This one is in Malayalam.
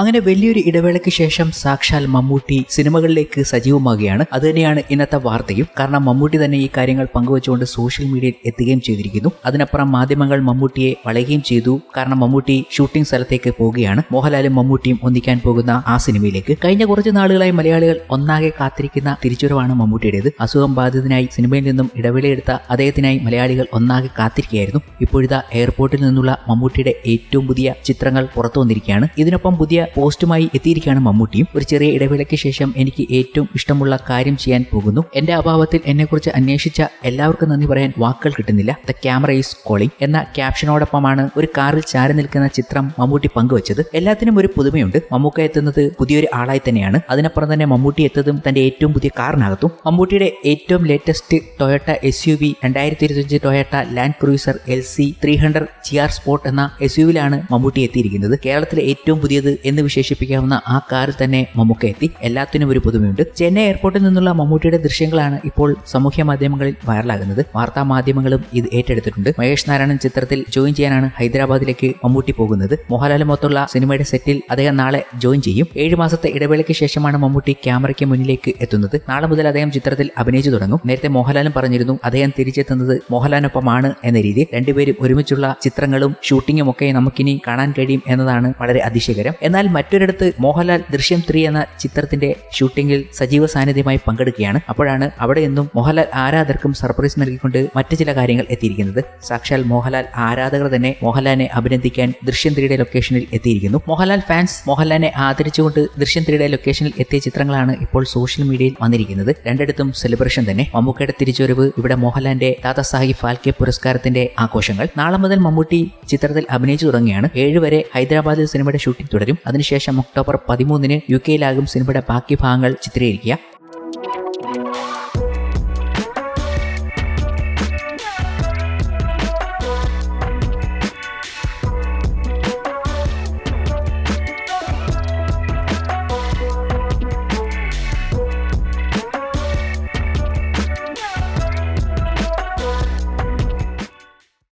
അങ്ങനെ വലിയൊരു ഇടവേളയ്ക്ക് ശേഷം സാക്ഷാൽ മമ്മൂട്ടി സിനിമകളിലേക്ക് സജീവമാകുകയാണ്. അത് തന്നെയാണ് ഇന്നത്തെ വാർത്തയും. കാരണം മമ്മൂട്ടി തന്നെ ഈ കാര്യങ്ങൾ പങ്കുവച്ചുകൊണ്ട് സോഷ്യൽ മീഡിയയിൽ എത്തുകയും ചെയ്തിരിക്കുന്നു. അതിനപ്പുറം മാധ്യമങ്ങൾ മമ്മൂട്ടിയെ വളയുകയും ചെയ്തു. കാരണം മമ്മൂട്ടി ഷൂട്ടിംഗ് സ്ഥലത്തേക്ക് പോവുകയാണ്. മോഹൻലാലും മമ്മൂട്ടിയും ഒന്നിക്കാൻ പോകുന്ന ആ സിനിമയിലേക്ക്. കഴിഞ്ഞ കുറച്ച് നാളുകളായി മലയാളികൾ ഒന്നാകെ കാത്തിരിക്കുന്ന തിരിച്ചുവരവാണ് മമ്മൂട്ടിയുടേത്. അസുഖം ബാധിതനായി സിനിമയിൽ നിന്നും ഇടവേളയെടുത്ത അദ്ദേഹത്തിനായി മലയാളികൾ ഒന്നാകെ കാത്തിരിക്കുകയായിരുന്നു. ഇപ്പോഴിതാ എയർപോർട്ടിൽ നിന്നുള്ള മമ്മൂട്ടിയുടെ ഏറ്റവും പുതിയ ചിത്രങ്ങൾ പുറത്തു വന്നിരിക്കുകയാണ് ഇതിനൊപ്പം പുതിയ പോസ്റ്റുമായി എത്തിയിരിക്കുകയാണ് മമ്മൂട്ടിയും. ഒരു ചെറിയ ഇടവേളയ്ക്ക് ശേഷം എനിക്ക് ഏറ്റവും ഇഷ്ടമുള്ള കാര്യം ചെയ്യാൻ പോകുന്നു. എന്റെ അഭാവത്തിൽ എന്നെക്കുറിച്ച് അന്വേഷിച്ച എല്ലാവർക്കും നന്ദി പറയാൻ വാക്കുകൾ കിട്ടുന്നില്ല. ദ ക്യാമറ ഈസ് കോളിംഗ് എന്ന ക്യാപ്ഷനോടൊപ്പമാണ് ഒരു കാറിൽ ചാരി നിൽക്കുന്ന ചിത്രം മമ്മൂട്ടി പങ്കുവച്ചത്. എല്ലാത്തിനും ഒരു പുതുമയുണ്ട്. മമ്മൂക്ക എത്തുന്നത് പുതിയൊരു ആളായി തന്നെയാണ്. അതിനപ്പുറം തന്നെ മമ്മൂട്ടി എത്തതും തന്റെ ഏറ്റവും പുതിയ കാറിനകത്തും. മമ്മൂട്ടിയുടെ ഏറ്റവും latest Toyota S U V രണ്ടായിരത്തി ഇരുപത്തിയഞ്ച് Toyota Land Cruiser L C three hundred G R sport എന്ന എസ് യുവിലാണ് മമ്മൂട്ടി എത്തിയിരിക്കുന്നത്. കേരളത്തിലെ ഏറ്റവും പുതിയത് എന്ന് വിശേഷിപ്പിക്കാവുന്ന ആ കാറിൽ തന്നെ മമ്മൂക്ക എത്തി. എല്ലാത്തിനും ഒരു പുതുമയുണ്ട്. ചെന്നൈ എയർപോർട്ടിൽ നിന്നുള്ള മമ്മൂട്ടിയുടെ ദൃശ്യങ്ങളാണ് ഇപ്പോൾ സാമൂഹ്യ മാധ്യമങ്ങളിൽ വൈറലാകുന്നത്. വാർത്താ മാധ്യമങ്ങളും ഇത് ഏറ്റെടുത്തിട്ടുണ്ട്. മഹേഷ് നാരായണൻ ചിത്രത്തിൽ ജോയിൻ ചെയ്യാനാണ് ഹൈദരാബാദിലേക്ക് മമ്മൂട്ടി പോകുന്നത്. മോഹൻലാൽ മോഹൻലാലുമൊത്തുള്ള സിനിമയുടെ സെറ്റിൽ അദ്ദേഹം നാളെ ജോയിൻ ചെയ്യും. ഏഴ് മാസത്തെ ഇടവേളയ്ക്ക് ശേഷമാണ് മമ്മൂട്ടി ക്യാമറയ്ക്ക് മുന്നിലേക്ക് എത്തുന്നത്. നാളെ മുതൽ അദ്ദേഹം ചിത്രത്തിൽ അഭിനയിച്ചു തുടങ്ങും. നേരത്തെ മോഹൻലാലും പറഞ്ഞിരുന്നു അദ്ദേഹം തിരിച്ചെത്തുന്നത് മോഹൻലാലിനൊപ്പമാണ് എന്ന രീതിയിൽ. രണ്ടുപേരും ഒരുമിച്ചുള്ള ചിത്രങ്ങളും ഷൂട്ടിങ്ങും ഒക്കെ നമുക്കിനി കാണാൻ കഴിയും എന്നതാണ് വളരെ അതിശയകരം. എന്നാൽ മറ്റൊരിടത്ത് മോഹൻലാൽ ദൃശ്യം ത്രീ എന്ന ചിത്രത്തിന്റെ ഷൂട്ടിംഗിൽ സജീവ സാന്നിധ്യമായി പങ്കെടുക്കുകയാണ്. അപ്പോഴാണ് അവിടെ നിന്നും മോഹൻലാൽ ആരാധകർക്കും സർപ്രൈസ് നൽകിക്കൊണ്ട് മറ്റു ചില കാര്യങ്ങൾ എത്തിയിരിക്കുന്നത്. സാക്ഷാൽ മോഹൻലാൽ ആരാധകർ തന്നെ മോഹൻലാലിനെ അഭിനന്ദിക്കാൻ ദൃശ്യം ത്രീയുടെ ലൊക്കേഷനിൽ എത്തിയിരിക്കുന്നു. മോഹൻലാൽ ഫാൻസ് മോഹൻലാലിനെ ആദരിച്ചുകൊണ്ട് ദൃശ്യം ത്രീയുടെ ലൊക്കേഷനിൽ എത്തിയ ചിത്രങ്ങളാണ് ഇപ്പോൾ സോഷ്യൽ മീഡിയയിൽ വന്നിരിക്കുന്നത്. രണ്ടിടത്തും സെലിബ്രേഷൻ തന്നെ. മമ്മൂക്കയുടെ തിരിച്ചുവരവ് ഇവിടെ മോഹൻലാലിന്റെ ദാദാസാഹിബ് ഫാൽക്കെ പുരസ്കാരത്തിന്റെ ആഘോഷങ്ങൾ. നാളെ മുതൽ മമ്മൂട്ടി ചിത്രത്തിൽ അഭിനയിച്ചു തുടങ്ങിയാണ് ഏഴ് വരെ ഹൈദരാബാദിൽ സിനിമയുടെ ഷൂട്ടിംഗ് തുടരും. അതിനുശേഷം ഒക്ടോബർ പതിമൂന്നിന് യു കെയിലാകും സിനിമയുടെ ബാക്കി ഭാഗങ്ങൾ ചിത്രീകരിക്കുക.